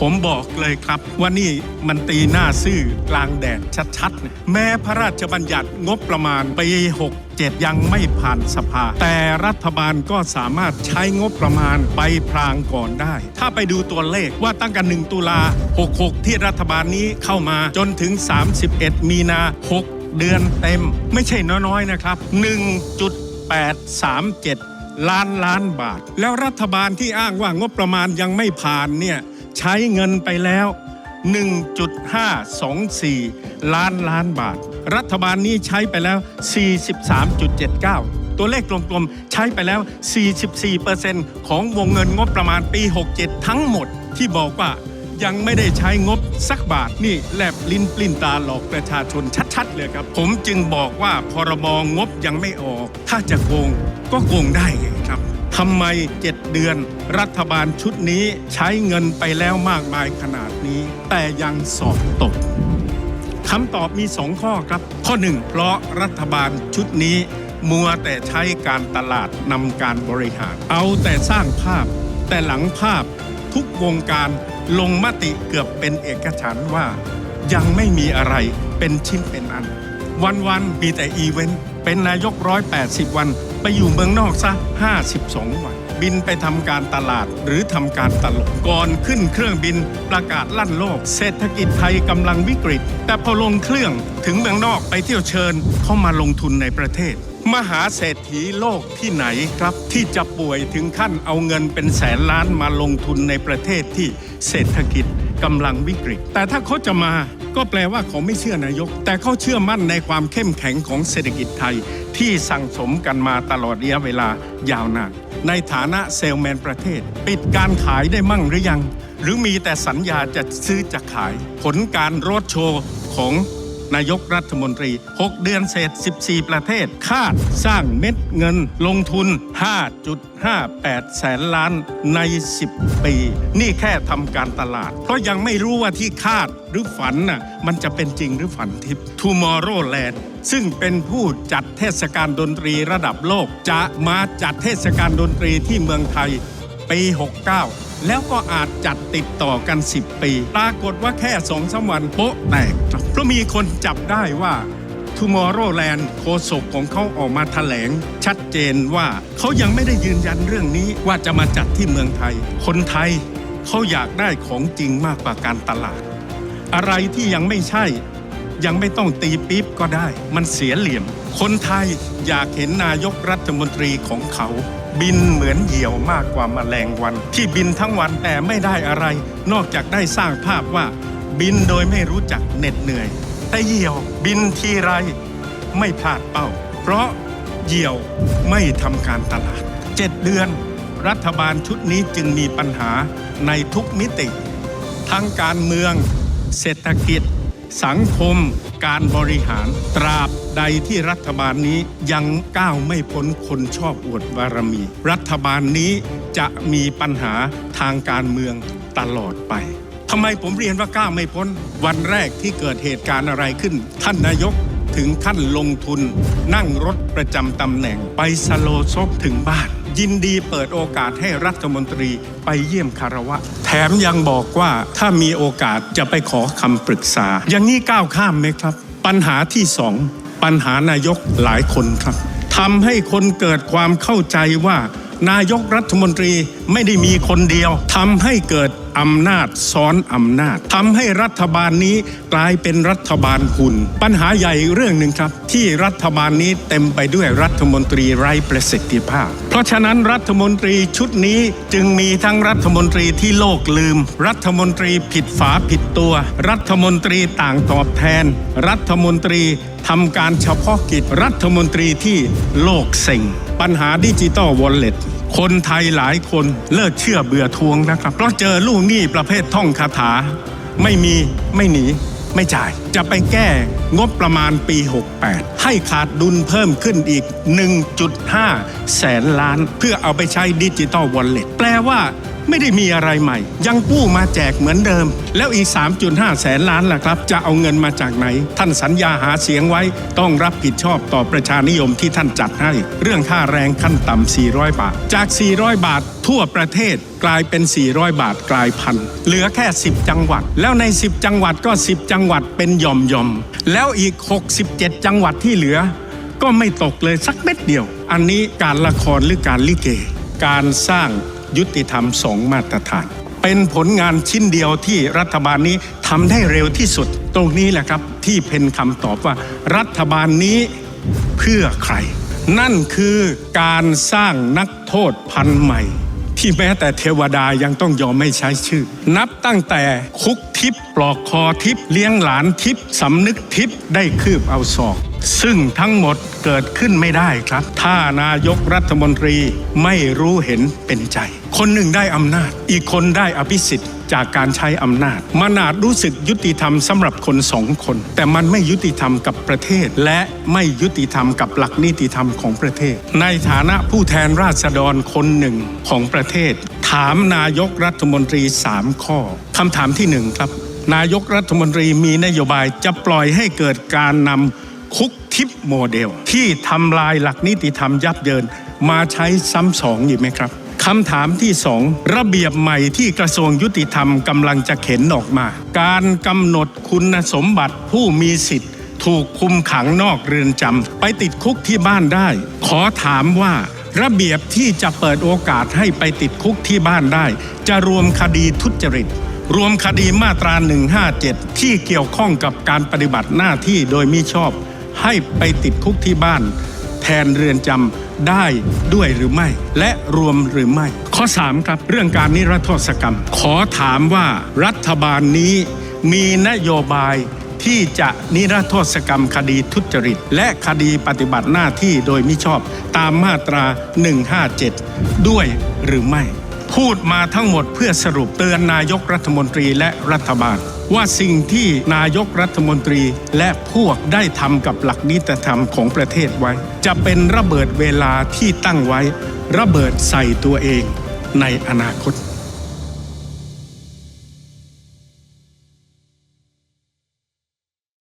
ผมบอกเลยครับว่านี่มันตีหน้าซื่อกลางแดดชัดๆเนี่ยแม้พระราชบัญญัติงบประมาณปี67 ยังไม่ผ่านสภา แต่รัฐบาลก็สามารถใช้งบประมาณไปพรางก่อนได้ ถ้าไปดูตัวเลขว่าตั้งแต่1ตุลา 66 ที่รัฐบาลนี้เข้ามาจนถึง 31 มีนา 6 เดือนเต็ม ไม่ใช่น้อยๆนะครับ 1.837 ล้านล้านบาท แล้วรัฐบาลที่อ้างว่างบประมาณยังไม่ผ่านเนี่ย ใช้เงินไปแล้ว 1.524 ล้านล้านบาท รัฐบาลนี้ใช้ไปแล้ว 43.79 ตัวเลขกลมๆ ใช้ไปแล้ว 44%ของวงเงินงบประมาณปี 67 ทั้งหมดที่บอกว่ายังไม่ได้ใช้งบสักบาทนี่แลบลิ้นปลิ้นตาหลอกประชาชนชัด ๆ เลยครับ ผมจึงบอกว่าพรบงบยังไม่ออก ถ้าจะโกงก็โกงได้ไงครับ ทำไม 7 เดือน รัฐบาลชุดนี้ใช้เงินไปแล้วมากมายขนาดนี้ แต่ยังสอบตกคำตอบมีสองข้อครับ ข้อหนึ่งเพราะรัฐบาลชุดนี้ มัวแต่ใช้การตลาดนำการบริหาร เอาแต่สร้างภาพ แต่หลังภาพทุกวงการลงมติเกือบเป็นเอกฉันว่า ยังไม่มีอะไรเป็นชิ้นเป็นอัน วันๆมีแต่อีเวนต์เป็นนายกร้อยแปดสิบวัน ไปอยู่เมืองนอกซะ 52 วัน บินไปทำการตลาดหรือทำการตลกก่อนขึ้นเครื่องบินประกาศลั่นโลก เศรษฐกิจไทยกำลังวิกฤต แต่พอลงเครื่องถึงเมืองนอกไปเที่ยวเชิญเข้ามาลงทุนในประเทศ มหาเศรษฐีโลกที่ไหนครับ ที่จะป่วยถึงขั้นเอาเงินเป็นแสนล้านมาลงทุนในประเทศที่เศรษฐกิจกำลังวิกฤต แต่ถ้าเขาจะมา ก็แปลว่าเขาไม่เชื่อนายก แต่เขาเชื่อมั่นในความเข้มแข็งของเศรษฐกิจไทยที่สั่งสมกันมาตลอดระยะเวลายาวนานในฐานะเซลแมนประเทศ ปิดการขายได้มั่งหรือยัง หรือมีแต่สัญญาจะซื้อจะขาย ผลการโรดโชว์ของ นายกรัฐมนตรี 6 เดือนเศษ 14 ประเทศ คาดสร้างเม็ดเงินลงทุน 5.58 แสนล้านใน 10 ปี นี่แค่ทำการตลาด เพราะยังไม่รู้ว่าที่คาดหรือฝันน่ะมันจะเป็นจริงหรือฝันทิพย์ Tomorrowland ซึ่งเป็นผู้จัดเทศกาลดนตรีระดับโลก จะมาจัดเทศกาลดนตรีที่เมืองไทยปี 69 แล้วก็อาจจัดติดต่อกัน 10 ปี ปรากฏว่าแค่สองสาวันโป๊ะแตก รับเพราะมีคนจับได้ว่า Tomorrowland โฆษกของเขาออกมาแถลง ชัดเจนว่าเขายังไม่ได้ยืนยันเรื่องนี้ว่าจะมาจัดที่เมืองไทย คนไทยเขาอยากได้ของจริงมากกว่าการตลาด อะไรที่ยังไม่ใช่ ยังไม่ต้องตีปี๊บก็ได้ มันเสียเหลี่ยม คนไทยอยากเห็นนายกรัฐมนตรีของเขา บินเหมือนเหยี่ยวมากกว่าแมลงวัน ที่บินทั้งวันแต่ไม่ได้อะไร นอกจากได้สร้างภาพว่า บินโดยไม่รู้จักเหน็ดเหนื่อย แต่เหยี่ยวบินทีไรไม่พลาดเป้า เพราะเหยี่ยวไม่ทำการตลาด7เดือน รัฐบาลชุดนี้จึงมีปัญหาในทุกมิติ ทั้งการเมือง เศรษฐกิจ สังคม การบริหารตราบใดที่รัฐบาลนี้ยังก้าวไม่พ้นคนชอบอวดบารมี รัฐบาลนี้จะมีปัญหาทางการเมืองตลอดไป ทำไมผมเรียนว่าก้าวไม่พ้น วันแรกที่เกิดเหตุการณ์อะไรขึ้น ท่านนายกถึงขั้นลงทุน นั่งรถประจำตำแหน่ง ไปสโลซบถึงบ้าน ยินดีเปิดโอกาสให้รัฐมนตรีไปเยี่ยมคารวะ แถมยังบอกว่าถ้ามีโอกาสจะไปขอคำปรึกษา อย่างนี้ก้าวข้ามไหมครับ ปัญหาที่สองปัญหานายกหลายคนครับทำให้คนเกิดความเข้าใจว่า นายกรัฐมนตรีไม่ได้มีคนเดียวทำให้เกิด อำนาจซ้อนอำนาจทำให้รัฐบาลนี้กลายเป็นรัฐบาลหุ่น ปัญหาใหญ่เรื่องหนึ่งครับ ที่รัฐบาลนี้เต็มไปด้วยรัฐมนตรีไร้ประสิทธิภาพ เพราะฉะนั้นรัฐมนตรีชุดนี้จึงมีทั้งรัฐมนตรีที่โลกลืม รัฐมนตรีผิดฝาผิดตัว รัฐมนตรีต่างตอบแทน รัฐมนตรีทำการเฉพาะกิจรัฐมนตรีที่โลกเซ็งปัญหาดิจิตอลวอลเล็ตคนไทยหลายคนเลิกเชื่อเบื่อทวงนะครับ เพราะเจอลูกหนี้ประเภทท่องคาถา ไม่มีไม่หนี ไม่จ่าย จะไปแก้งบประมาณปี 68 ให้ขาดดุลเพิ่มขึ้นอีก 1.5 แสนล้าน เพื่อเอาไปใช้ดิจิตอลวอลเล็ตแปลว่า ไม่ได้มีอะไรใหม่ ยังกู้มาแจกเหมือนเดิม แล้วอีก 3.5 แสนล้านล่ะครับ จะเอาเงินมาจากไหน ท่านสัญญาหาเสียงไว้ ต้องรับผิดชอบต่อประชานิยมที่ท่านจัดให้ เรื่องค่าแรงขั้นต่ำ 400 บาท จาก 400 บาททั่วประเทศกลายเป็น 400 บาทกลายพันเหลือแค่ 10 จังหวัด แล้วใน 10 จังหวัดก็ 10 จังหวัดเป็นย่อมย่อมแล้วอีก 67 จังหวัดที่เหลือ ก็ไม่ตกเลยสักเม็ดเดียว อันนี้การละครหรือการลิเก การสร้าง ยุติธรรมสองมาตรฐาน เป็นผลงานชิ้นเดียวที่รัฐบาลนี้ทำได้เร็วที่สุด ตรงนี้แหละครับที่เป็นคำตอบว่า รัฐบาลนี้เพื่อใคร นั่นคือการสร้างนักโทษพันใหม่ ที่แม้แต่เทวดายังต้องยอมไม่ใช้ชื่อ นับตั้งแต่คุกทิพย์ปลอกคอทิพย์เลี้ยงหลานทิพย์สำนึกทิพย์ได้คืบเอาศอก ซึ่งทั้งหมดเกิดขึ้นไม่ได้ครับ ถ้านายกรัฐมนตรีไม่รู้เห็นเป็นใจ คนหนึ่งได้อำนาจ อีกคนได้อภิสิทธิ์จากการใช้อำนาจ มันอาจรู้สึกยุติธรรมสำหรับคนสองคน แต่มันไม่ยุติธรรมกับประเทศ และไม่ยุติธรรมกับหลักนิติธรรมของประเทศ ในฐานะผู้แทนราษฎรคนหนึ่งของประเทศ ถามนายกรัฐมนตรี 3 ข้อคำถามที่หนึ่งครับ นายกรัฐมนตรีมีนโยบายจะปล่อยให้เกิดการนำ คุกทิปโมเดล ที่ทำลายหลักนิติธรรมยับเยิน มาใช้ซ้ำสองอยู่ไหมครับคำถามที่สองระเบียบใหม่ที่กระทรวงยุติธรรมกำลังจะเข็นออกมา การกำหนดคุณสมบัติผู้มีสิทธิ์ ถูกคุมขังนอกเรือนจำไปติดคุกที่บ้านได้ ขอถามว่า ระเบียบที่จะเปิดโอกาสให้ไปติดคุกที่บ้านได้ จะรวมคดีทุจริต รวมคดีมาตรา 157 ที่เกี่ยวข้องกับการปฏิบัติหน้าที่โดยมิชอบ ให้ไปติดคุกที่บ้าน แทนเรือนจำได้ด้วยหรือไม่ และรวมหรือไม่ ข้อ 3 ครับ เรื่องการนิรโทษกรรม ขอถามว่ารัฐบาลนี้มีนโยบายที่จะนิรโทษกรรมคดีทุจริต และคดีปฏิบัติหน้าที่โดยมิชอบตามมาตรา 157 ด้วยหรือไม่ พูดมาทั้งหมดเพื่อสรุปเตือนนายกรัฐมนตรีและรัฐบาล ว่าสิ่งที่นายกรัฐมนตรีและพวกได้ทำกับหลักนิติธรรมของประเทศไว้ จะเป็นระเบิดเวลาที่ตั้งไว้ ระเบิดใส่ตัวเองในอนาคต